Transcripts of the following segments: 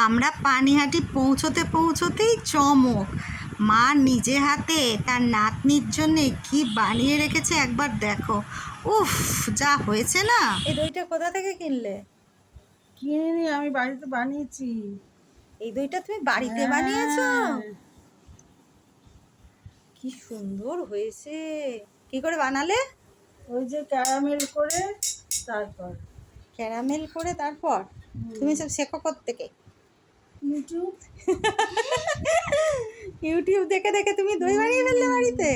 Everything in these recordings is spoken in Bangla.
আমরা পানিহাটি পৌঁছতে পৌঁছতেই চমক। মা নিজে হাতে তার নাতনির জন্যে কি বানিয়ে রেখেছে একবার দেখো। উফ যা হয়েছে না। এই দইটা কোথা থেকে কিনলে? কিনে নি আমি বাড়িতে বানিয়েছি। এই দইটা তুমি বাড়িতে বানিয়েছো? হ্যাঁ। কি সুন্দর হয়েছে। কি করে বানালে? ওই যে ক্যারামেল করে তারপর। ক্যারামেল করে তারপর? তুমি সব শেখো থেকে ইউটিউব ইউটিউব দেখে দেখে তুমি দই বানিয়ে ফেললে বাড়িতে?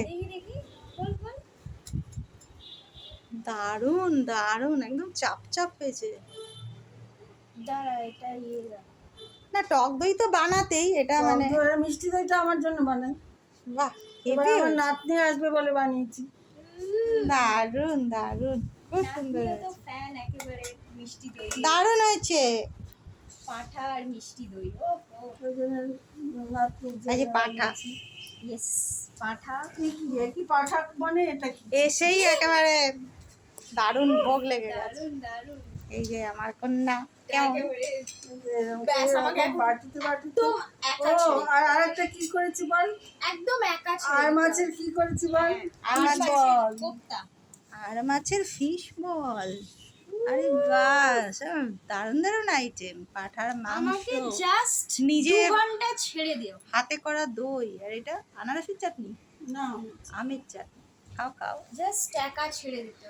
দারুণ দারুণ একদম চাপ চাপ হয়েছে। ইয়ে না টক দই তো বানাতেই এটা মানে মিষ্টি দইটা আমার জন্য বানাই। বাহ এবার আমার নাতনি আসবে বলে বানিয়েছি। দারুণ দারুণ খুব সুন্দর দারুণ হয়েছে। পাঠা আর মিষ্টি দই। এই যে পাঠা। ইয়েস পাঠা। কি কি পাঠা মানে এটা কি? এসেই একেবারে দারুণ ভোগ লেগে গেছে। এই যে আমার কন্যা আর আরেকটা কি করেছি বল? একদম একা আর মাছের। কি করেছি বল। কোপ্তা। আর মাছের ফিশ বল। আরে বাস দারুণ দারুণ আইটেম পাঠার মাংস। আমাকে জাস্ট নিজে ঘণ্টা ছেড়ে দিও। হাতে করা দই আর এটা আনারসের চাটনি? না। আমের চাটনি। খাও খাও। জাস্ট একা ছেড়ে দিতে